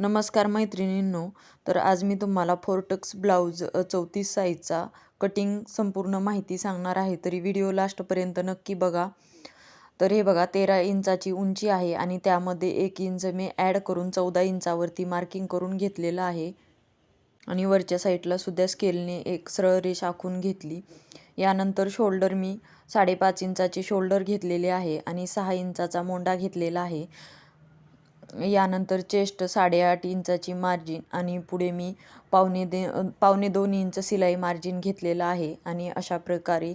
नमस्कार मैत्रिणींनो तर आज मी तुम्हाला फोर्टक्स ब्लाऊज चौतीस साईजचा कटिंग संपूर्ण माहिती सांगणार आहे तरी व्हिडिओ लास्टपर्यंत नक्की बघा. तर हे बघा तेरा इंचाची उंची आहे आणि त्यामध्ये एक इंच मी ॲड करून चौदा इंचावरती मार्किंग करून घेतलेलं आहे. आणि वरच्या साईडला सुद्धा स्केलने एक सरळ रेष आखून घेतली. यानंतर शोल्डर मी साडेपाच इंचाचे शोल्डर घेतलेले आहे आणि सहा इंचाचा मोंडा घेतलेला आहे. यानंतर चेस्ट साडेआठ इंचाची मार्जिन आणि पुढे मी पावणे दे पावणे दोन इंच सिलाई मार्जिन घेतलेलं आहे आणि अशा प्रकारे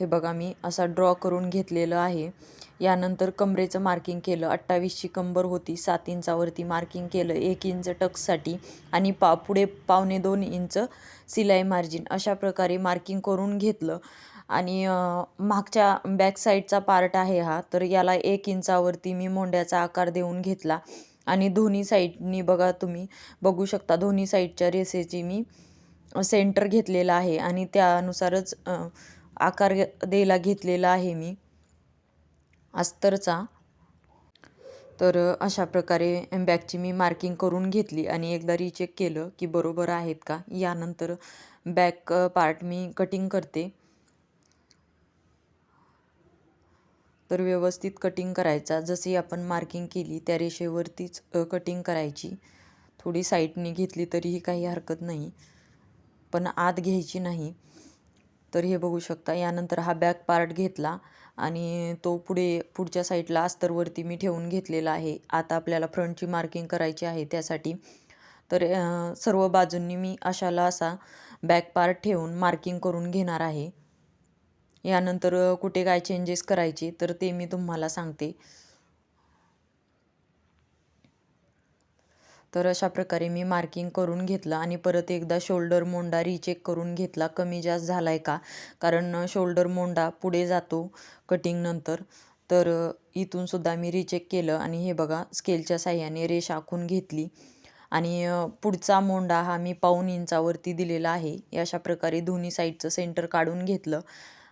हे बघा मी असा ड्रॉ करून घेतलेलं आहे. यानंतर कमरेचं मार्किंग केलं. अठ्ठावीसची कंबर होती. सात इंचावरती मार्किंग केलं. एक इंच टक्ससाठी आणि पा पुढे पावणे दोन इंच सिलाई मार्जिन अशा प्रकारे मार्किंग करून घेतलं. आणि मागच्या बॅक साईडचा पार्ट आहे हा. तर याला एक इंचावरती मी मोंड्याचा आकार देऊन घेतला. आणि दोन्ही साईडनी बघा तुम्ही बघू शकता दोन्ही साईडच्या रेसेची मी सेंटर घेतलेला आहे. आणि त्यानुसारच आकार द्यायला घेतलेला आहे मी. अस्तरचा. तर अशा प्रकारे बॅगची मी मार्किंग करून घेतली. आणि एकदा रिचेक केलं की बरोबर आहेत का? यानंतर बॅक पार्ट मी कटिंग करते. तर व्यवस्थित कटिंग करायचा. जशी आपण मार्किंग केली त्या रेषेवरतीच कटिंग करायची. थोडी साईडने घेतली तरीही काही हरकत नाही. पण आत घ्यायची नाही. तर हे बघू शकता. यानंतर हा बॅक पार्ट घेतला आणि तो पुढे पुढच्या साईडला अस्तरवरती मी ठेवून घेतलेला आहे. आता आपल्याला फ्रंटची मार्किंग करायची आहे त्यासाठी. तर सर्व बाजूंनी मी अशाला असा बॅक पार्ट ठेवून मार्किंग करून घेणार आहे. यानंतर कुठे काय चेंजेस करायचे तर ते मी तुम्हाला सांगते. तर अशा प्रकारे मी मार्किंग करून घेतलं आणि परत एकदा शोल्डर मोंडा रिचेक करून घेतला. कमी जास्त झाला आहे का? कारण शोल्डर मोंडा पुढे जातो कटिंगनंतर तर इथून सुद्धा मी रिचेक केलं आणि हे बघा स्केलच्या साह्याने रेष आखून घेतली. आणि पुढचा मोंडा हा मी पाऊन इंचावरती दिलेला आहे. अशा प्रकारे दोन्ही साईडचं सेंटर काढून घेतलं.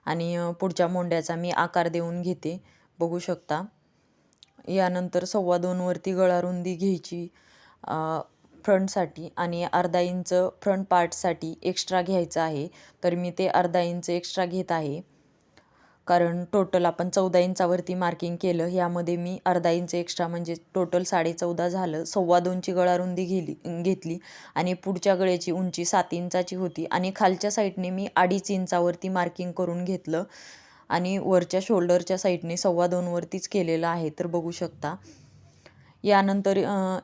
आणि पुढच्या मोंड्याचा मी आकार देऊन घेते. बघू शकता. यानंतर सव्वा दोनवरती गळारुंदी घ्यायची फ्रंटसाठी आणि अर्धा इंच फ्रंट पार्टसाठी एक्स्ट्रा घ्यायचं आहे. तर मी ते अर्धा इंच एक्स्ट्रा घेत आहे. कारण टोटल आपण चौदा इंचावरती मार्किंग केलं ह्यामध्ये मी अर्धा इंच एक्स्ट्रा म्हणजे टोटल साडे चौदा झालं सव्वा दोनची गळारुंदी घेली घेतली आणि पुढच्या गळ्याची उंची सात इंचाची होती आणि खालच्या साईडने मी अडीच इंचावरती मार्किंग करून घेतलं आणि वरच्या शोल्डरच्या साईडने सव्वा दोनवरतीच केलेलं आहे तर बघू शकता. यानंतर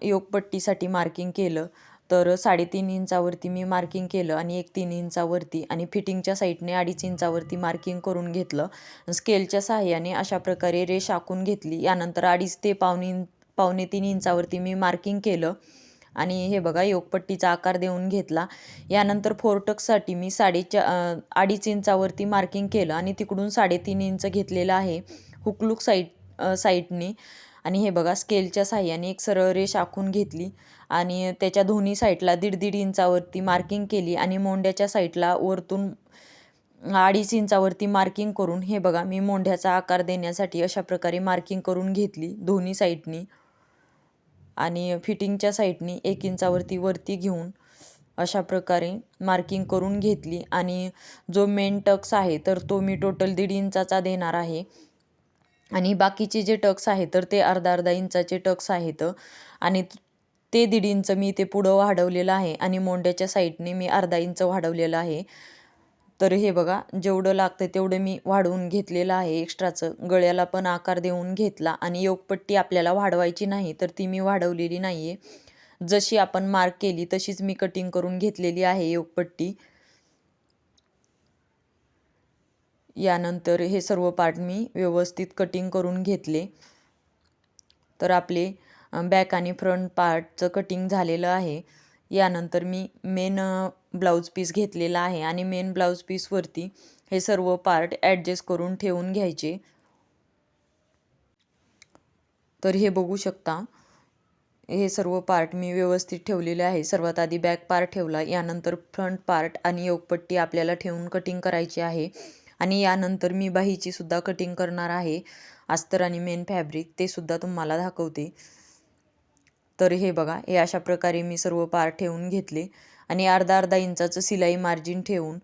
योगपट्टीसाठी मार्किंग केलं. तर साडेतीन इंचावरती मी मार्किंग केलं आणि एक तीन इंचावरती आणि फिटिंगच्या साईडने अडीच इंचावरती मार्किंग करून घेतलं. स्केलच्या सहाय्याने अशा प्रकारे रेष आखून घेतली. यानंतर अडीच ते पावणे पावणे तीन इंचावरती मी मार्किंग केलं आणि हे बघा योगपट्टीचा आकार देऊन घेतला. यानंतर फोरटकसाठी मी साडेच्या अडीच इंचावरती मार्किंग केलं आणि तिकडून साडेतीन इंच घेतलेलं आहे. हुकलूक साईड साईटने आणि हे बघा स्केलच्या साह्याने एक सरळ रेष आखून घेतली आणि त्याच्या दोन्ही साईडला दीड दीड इंचावरती मार्किंग केली आणि मोंड्याच्या साईडला वरतून अडीच इंचावरती मार्किंग करून हे बघा मी मोंढ्याचा आकार देण्यासाठी अशा प्रकारे मार्किंग करून घेतली दोन्ही साईडनी आणि फिटिंगच्या साईडनी एक इंचावरती वरती घेऊन अशा प्रकारे मार्किंग करून घेतली. आणि जो मेन टक्स आहे तर तो मी टोटल दीड इंचाचा देणार आहे. आणि बाकीचे जे टक्स आहेत तर ते अर्धा अर्धा इंचाचे टक्स आहेत. आणि ते दीड इंच मी ते पुढं वाढवलेलं आहे आणि मोंड्याच्या साईडने मी अर्धा इंच वाढवलेलं आहे. तर हे बघा जेवढं लागतं तेवढं मी वाढवून घेतलेलं आहे. एक्स्ट्राचं गळ्याला पण आकार देऊन घेतला आणि योगपट्टी आपल्याला वाढवायची नाही तर ती मी वाढवलेली नाही आहे जशी आपण मार्क केली तशीच मी कटिंग करून घेतलेली आहे योगपट्टी. यानंतर हे सर्व पार्ट मी व्यवस्थित कटिंग करून घेतले. तर आपले बॅक आणि फ्रंट पार्टचं कटिंग झालेलं आहे. यानंतर मी मेन ब्लाऊज पीस घेतलेला आहे आणि मेन ब्लाऊज पीसवरती हे सर्व पार्ट ॲडजस्ट करून ठेवून घ्यायचे. तर हे बघू शकता हे सर्व पार्ट मी व्यवस्थित ठेवलेले आहे. सर्वात आधी बॅक पार्ट ठेवला यानंतर फ्रंट पार्ट आणि योगपट्टी आपल्याला ठेवून कटिंग करायची आहे. आणि यानंतर मी बाहीची सुद्धा कटिंग करणार आहे. अस्तर आणि मेन फॅब्रिक ते सुद्धा तुम्हाला दाखवते. तर हे बघा हे अशा प्रकारे मी सर्व पार ठेवून घेतले. आणि अर्धा अर्धा इंचाचं सिलाई मार्जिन ठेवून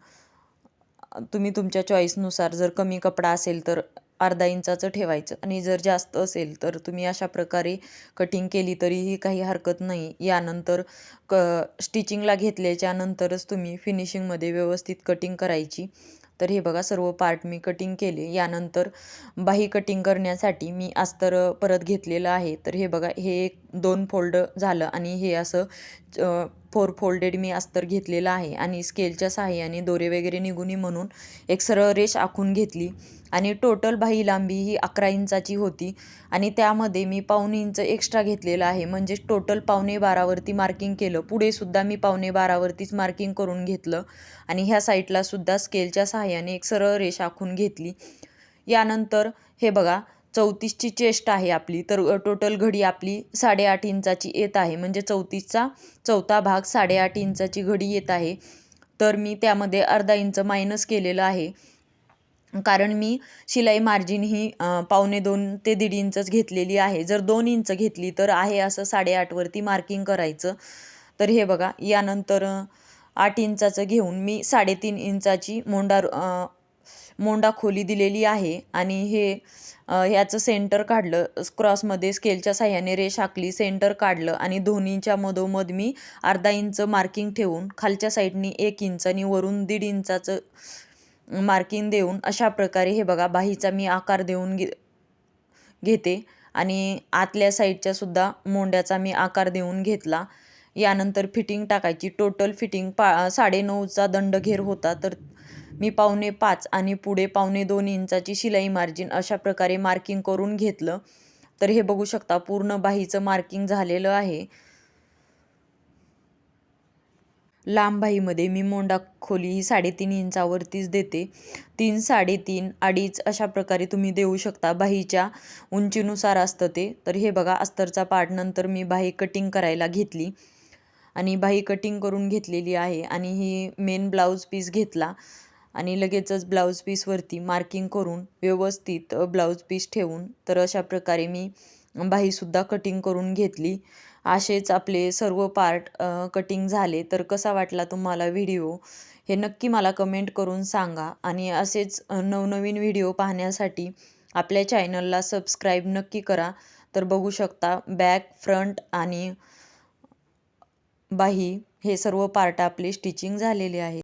तुम्ही तुमच्या चॉईसनुसार जर कमी कपडा असेल तर अर्धा इंचाचं ठेवायचं. आणि जर जास्त असेल तर तुम्ही अशा प्रकारे कटिंग केली तरीही काही हरकत नाही. यानंतर क स्टिचिंगला घेतल्याच्यानंतरच तुम्ही फिनिशिंगमध्ये व्यवस्थित कटिंग करायची. तर हे बघा सर्व पार्ट मी कटिंग केले. यानंतर बाही कटिंग करण्यासाठी मी अस्तर परत घेतलेलं आहे. तर हे बघा हे एक दोन फोल्ड झालं आणि हे असं फोर फोल्डेड मी अस्तर घेतलेलं आहे आणि स्केलच्या सहाय्याने दोरे वगैरे निघूनी म्हणून एक सरळ रेष आखून घेतली. आणि टोटल बाही लांबी ही अकरा इंचाची होती आणि त्यामध्ये मी पावणे इंच एक्स्ट्रा घेतलेलं आहे. म्हणजे टोटल पावणे बारावरती मार्किंग केलं. पुढे सुद्धा मी पावणे बारावरतीच मार्किंग करून घेतलं आणि ह्या साईडलासुद्धा स्केलच्या सहाय्याने एक सरळ रेष आखून घेतली. यानंतर हे बघा चौतीसची चेस्ट आहे आपली. तर टोटल घडी आपली साडेआठ इंचाची येत आहे. म्हणजे चौतीसचा चौथा भाग साडेआठ इंचाची घडी येत आहे. तर मी त्यामध्ये अर्धा इंच मायनस केलेलं आहे. कारण मी शिलाई मार्जिन ही पावणे दोन ते दीड इंचच घेतलेली आहे. जर दोन इंच घेतली तर आहे असं साडेआठवरती मार्किंग करायचं. तर हे बघा. यानंतर आठ इंचाचं घेऊन मी साडेतीन इंचाची मोंडा मोंडा खोली दिलेली आहे आणि हे ह्याचं सेंटर काढलं. क्रॉसमध्ये स्केलच्या साह्याने रेष आखली सेंटर काढलं आणि दोन्हीच्या मधोमध मी अर्धा इंच मार्किंग ठेवून खालच्या साईडनी एक इंच आणि वरून दीड इंचाचं मार्किंग देऊन अशा प्रकारे हे बघा बाहीचा मी आकार देऊन घे घेते आणि आतल्या साईडच्या सुद्धा मोंड्याचा मी आकार देऊन घेतला. यानंतर फिटिंग टाकायची. टोटल फिटिंग पा साडेनऊचा दंडघेर होता तर मी पावणे पाच आणि पुढे पावणे दोन इंचाची शिलाई मार्जिन अशा प्रकारे मार्किंग करून घेतलं. तर हे बघू शकता पूर्ण बाहीचं मार्किंग झालेलं आहे. लांब मी मोंडा खोली ही साडेतीन इंचावरतीच देते. तीन साडेतीन अडीच अशा प्रकारे तुम्ही देऊ शकता. बाहीच्या उंचीनुसार असतं ते. तर हे बघा अस्तरचा पार्ट नंतर मी बाही कटिंग करायला घेतली. आणि बाही कटिंग करून घेतलेली आहे आणि ही मेन ब्लाऊज पीस घेतला आणि लगेचच ब्लाऊज पीसवरती मार्किंग करून व्यवस्थित ब्लाऊज पीस ठेवून तर अशा प्रकारे मी बाहीसुद्धा कटिंग करून घेतली. असेच आपले सर्व पार्ट कटिंग झाले. तर कसा वाटला तुम्हाला व्हिडिओ हे नक्की मला कमेंट करून सांगा आणि असेच नवनवीन व्हिडिओ पाहण्यासाठी आपल्या चॅनलला सबस्क्राईब नक्की करा. तर बघू शकता बॅक फ्रंट आणि बाही हे सर्व पार्ट आपले स्टिचिंग झालेले आहे